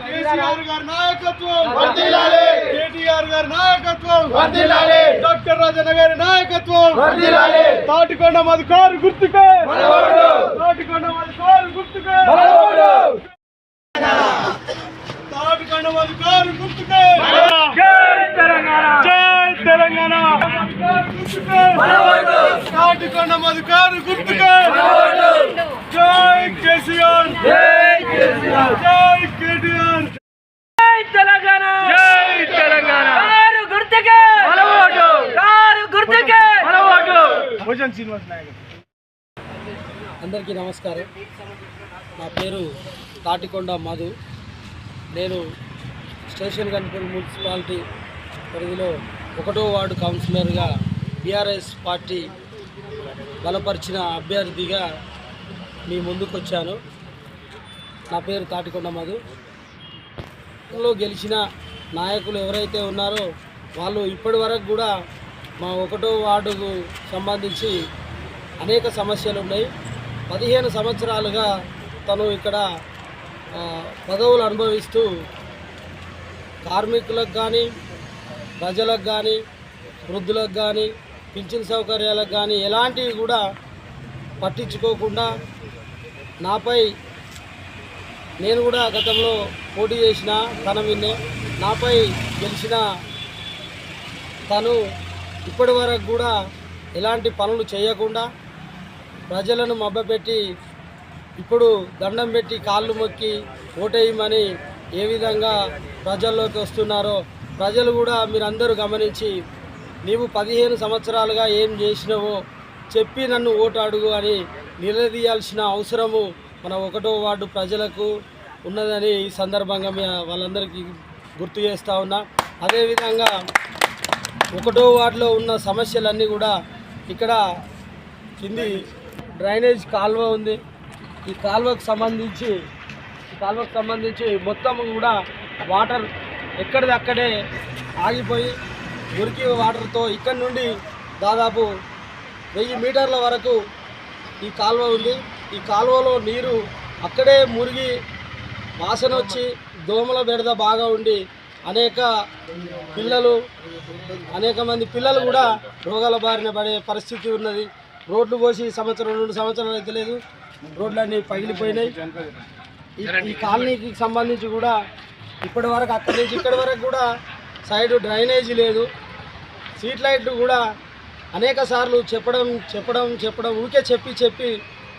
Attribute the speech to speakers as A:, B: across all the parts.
A: కేసీఆర్ గారి నాయకత్వం కేటీఆర్ గారి నాయకత్వం. డాక్టర్ రాజన్న గారి నాయకత్వం తాటికొండ మాది కారు గుర్తుకే తాటికొండ మాది కారు గుర్తుకే తాటికొండ మాది కారు గుర్తుకే జై తెలంగాణ. జై తెలంగాణ. గుర్తుకే తాటికొండ మాది కారు గుర్తుకే జై కేసీఆర్. జై కేసీఆర్ జై కేటీఆర్.
B: జై తెలంగాణ.
A: జై తెలంగాణ.
B: కారు గుర్తుకే.
A: మనవోటు.
B: కారు గుర్తుకే.
A: భోజన్ శ్రీనివాస్ నాయక్.
B: అందరికీ నమస్కారం. నా పేరు తాటికొండ మధు. నేను స్టేషన్ కన్పూర్ మున్సిపాలిటీ పరిధిలో ఒకటో వార్డు కౌన్సిలర్గా బీఆర్ఎస్ పార్టీ బలపరిచిన అభ్యర్థిగా మీ ముందుకు వచ్చాను నా పేరు తాటికొండ మధు. లో గెలిచిన నాయకులు ఎవరైతే ఉన్నారో వాళ్ళు ఇప్పటి వరకు కూడా మా ఒకటో వార్డుకు సంబంధించి అనేక సమస్యలు ఉన్నాయి. పదిహేను సంవత్సరాలుగా తను ఇక్కడ పదవులు అనుభవిస్తూ కార్మికులకు కానీ ప్రజలకు కానీ వృద్ధులకు కానీ పింఛన్ సౌకర్యాలకు కానీ ఎలాంటివి కూడా పట్టించుకోకుండా నాపై నేను కూడా గతంలో పోటీ చేసిన తన విన్నే నాపై గెలిచిన తను ఇప్పటి వరకు కూడా ఎలాంటి పనులు చేయకుండా ప్రజలను మబ్బపెట్టి ఇప్పుడు దండం పెట్టి కాళ్ళు మొక్కి ఓటేయమని ఏ విధంగా ప్రజల్లోకి వస్తున్నారో ప్రజలు కూడా మీరందరూ గమనించి నీవు పదిహేను సంవత్సరాలుగా ఏం చేసినావో చెప్పి నన్ను ఓటు అడుగు అని నిలదీయాల్సిన అవసరము మన ఒకటో వార్డు ప్రజలకు ఉన్నదని ఈ సందర్భంగా వాళ్ళందరికీ గుర్తు చేస్తూ ఉన్నా. అదేవిధంగా ఒకటో వార్డులో ఉన్న సమస్యలన్నీ కూడా ఇక్కడ కింది డ్రైనేజ్ కాలువ ఉంది. ఈ కాలువకు సంబంధించి ఈ కాలువకు సంబంధించి మొత్తం కూడా వాటర్ ఎక్కడిది అక్కడే ఆగిపోయి మురికి వాటర్తో ఇక్కడ నుండి దాదాపు వెయ్యి మీటర్ల వరకు ఈ కాలువ ఉంది. ఈ కాలువలో నీరు అక్కడే మురిగి వాసన వచ్చి దోమల బెడద బాగా ఉండి అనేక పిల్లలు అనేక మంది పిల్లలు కూడా రోగాల బారిన పడే పరిస్థితి ఉన్నది. రోడ్లు పోసి సంవత్సరం రెండు సంవత్సరాలు అయితే లేదు. రోడ్లన్నీ పగిలిపోయినాయి. ఈ- ఈ కాలనీకి సంబంధించి కూడా ఇప్పటి వరకు అక్కడి నుంచి ఇక్కడి వరకు కూడా సైడ్ డ్రైనేజీ లేదు. స్ట్రీట్ లైట్లు కూడా అనేక సార్లు చెప్పడం చెప్పడం చెప్పడం ఊరికే చెప్పి చెప్పి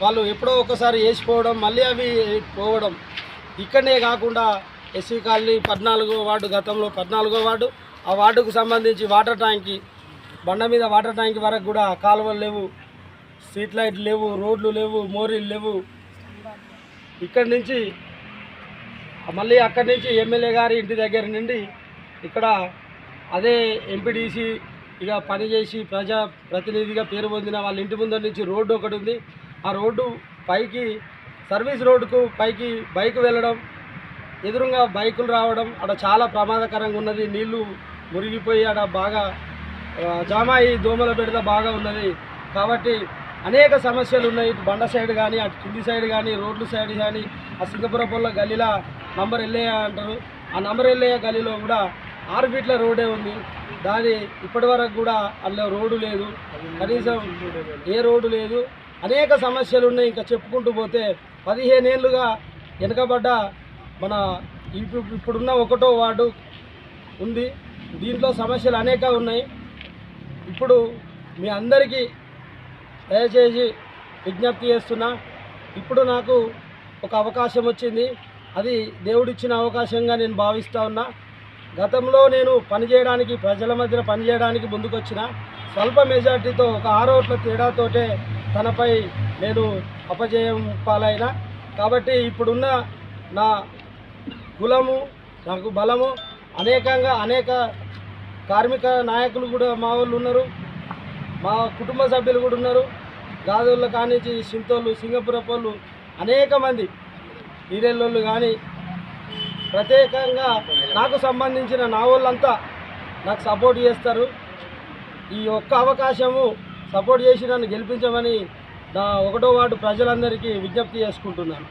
B: వాళ్ళు ఎప్పుడో ఒకసారి వేసిపోవడం మళ్ళీ అవి పోవడం. ఇక్కడనే కాకుండా ఎస్సీ కాలనీ పద్నాలుగో వార్డు గతంలో పద్నాలుగో వార్డు ఆ వార్డుకు సంబంధించి వాటర్ ట్యాంక్కి బండ మీద వాటర్ ట్యాంక్ వరకు కూడా కాలువలు లేవు. స్ట్రీట్ లైట్లు లేవు రోడ్లు లేవు మోరీలు లేవు. ఇక్కడి నుంచి మళ్ళీ అక్కడి నుంచి ఎమ్మెల్యే గారి ఇంటి దగ్గర నుండి ఇక్కడ అదే ఎంపీడీసీ ఇక పనిచేసి ప్రజా ప్రతినిధిగా పేరు పొందిన వాళ్ళ ఇంటి ముందర నుంచి రోడ్డు ఒకటి ఉంది. ఆ రోడ్డు పైకి సర్వీస్ రోడ్డుకు పైకి బైక్ వెళ్ళడం ఎదురుగా బైకులు రావడం అక్కడ చాలా ప్రమాదకరంగా ఉన్నది. నీళ్ళు మురిగిపోయి అక్కడ బాగా జామాయి జామ దోమల బెడద బాగా ఉన్నది. కాబట్టి అనేక సమస్యలు ఉన్నాయి. బండ సైడ్ కానీ అటు కింది సైడ్ కానీ రోడ్లు సైడ్ కానీ ఆ సింగపురపల్ల గల్లీలో నంబర్ ఎల్లయ్య అంటారు. ఆ నంబర్ ఎల్లయ్య గల్లీలో కూడా ఆరు ఫీట్ల రోడ్డే ఉంది. దాని ఇప్పటి వరకు కూడా అందులో రోడ్డు లేదు. కనీసం ఏ రోడ్డు లేదు. అనేక సమస్యలు ఉన్నాయి. ఇంకా చెప్పుకుంటూ పోతే పదిహేను ఏళ్ళుగా మన ఇప్పుడున్న ఒకటో వార్డు ఉంది. దీంట్లో సమస్యలు అనేక ఉన్నాయి. ఇప్పుడు మీ అందరికీ దయచేసి విజ్ఞప్తి చేస్తున్నా ఇప్పుడు నాకు ఒక అవకాశం వచ్చింది. అది దేవుడిచ్చిన అవకాశంగా నేను భావిస్తూ ఉన్నా. గతంలో నేను పనిచేయడానికి ప్రజల మధ్య పనిచేయడానికి ముందుకొచ్చిన స్వల్ప మెజార్టీతో ఒక ఆరోట్ల తేడాతోటే తనపై నేను అపజయం పాలైన. కాబట్టి ఇప్పుడున్న నా కులము నాకు బలము అనేకంగా అనేక కార్మిక నాయకులు కూడా మా వాళ్ళు ఉన్నారు. మా కుటుంబ సభ్యులు కూడా ఉన్నారు. గాదోళ్ళ కానించి సింతోళ్ళు సింగపురపోళ్ళు అనేక మంది ఈరెల్లోళ్ళు కానీ ప్రత్యేకంగా నాకు సంబంధించిన నా వాళ్ళంతా నాకు సపోర్ట్ చేస్తారు. ఈ ఒక్క అవకాశము సపోర్ట్ చేసి నన్ను గెలిపించమని నా ఒకటో వార్డు ప్రజలందరికీ విజ్ఞప్తి చేసుకుంటున్నాను.